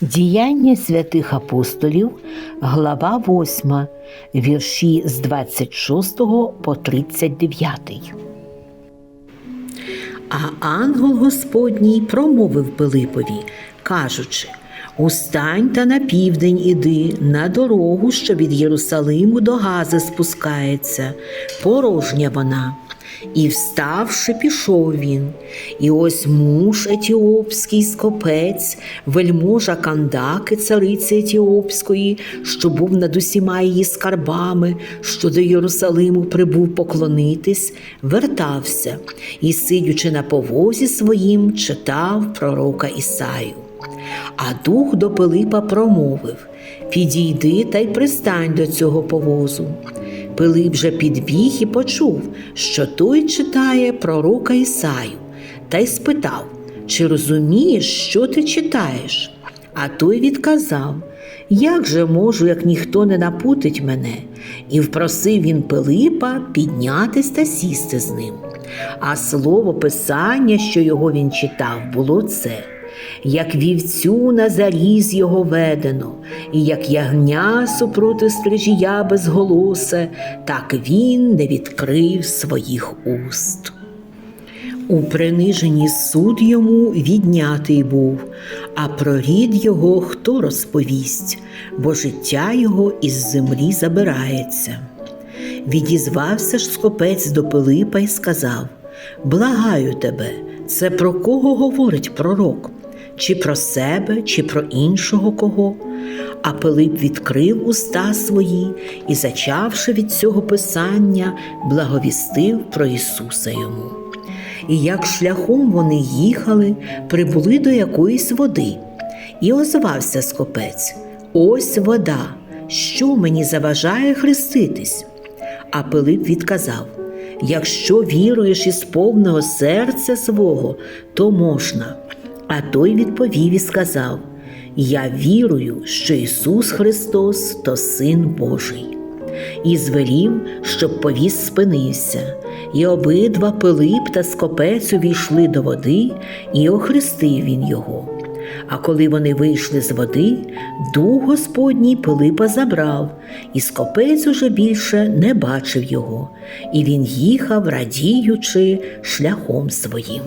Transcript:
Діяння святих апостолів, глава 8, вірші з 26 по 39. А ангел Господній промовив Пилипові, кажучи: Устань та на південь іди на дорогу, що від Єрусалиму до Гази спускається, порожня вона. І вставши, пішов він. І ось муж етіопський скопець, вельможа Кандаки, цариці Етіопської, що був над усіма її скарбами, що до Єрусалиму прибув поклонитись, вертався і, сидячи на повозі своїм, читав пророка Ісаю. А дух до Пилипа промовив Підійди та й пристань до цього повозу. Пилип же підбіг і почув, що той читає пророка Ісаю, та й спитав, чи розумієш, що ти читаєш? А той відказав Як же можу, як ніхто не напутить мене? І впросив він Пилипа піднятись та сісти з ним. А слово Писання, що його він читав, було це як вівцю на заріз його ведено, і як ягня супроти стрижія безголосе, так він не відкрив своїх уст. У приниженні суд йому віднятий був, а про рід його хто розповість, бо життя його із землі забирається. Відізвався ж скопець до Пилипа і сказав: Благаю тебе, це про кого говорить пророк? Чи про себе, чи про іншого кого? А Пилип відкрив уста свої і, зачавши від цього писання, благовістив про Ісуса йому. І як шляхом вони їхали, прибули до якоїсь води, і озвався скопець: Ось вода, що мені заважає хреститись? А Пилип відказав: Якщо віруєш із повного серця свого, то можна. А той відповів і сказав: Я вірую, що Ісус Христос то Син Божий. І звелів, щоб повіз спинився, і обидва Пилип та скопець увійшли до води, і охрестив він його. А коли вони вийшли з води, дух Господній Пилипа забрав, і скопець уже більше не бачив його, і він їхав, радіючи шляхом своїм.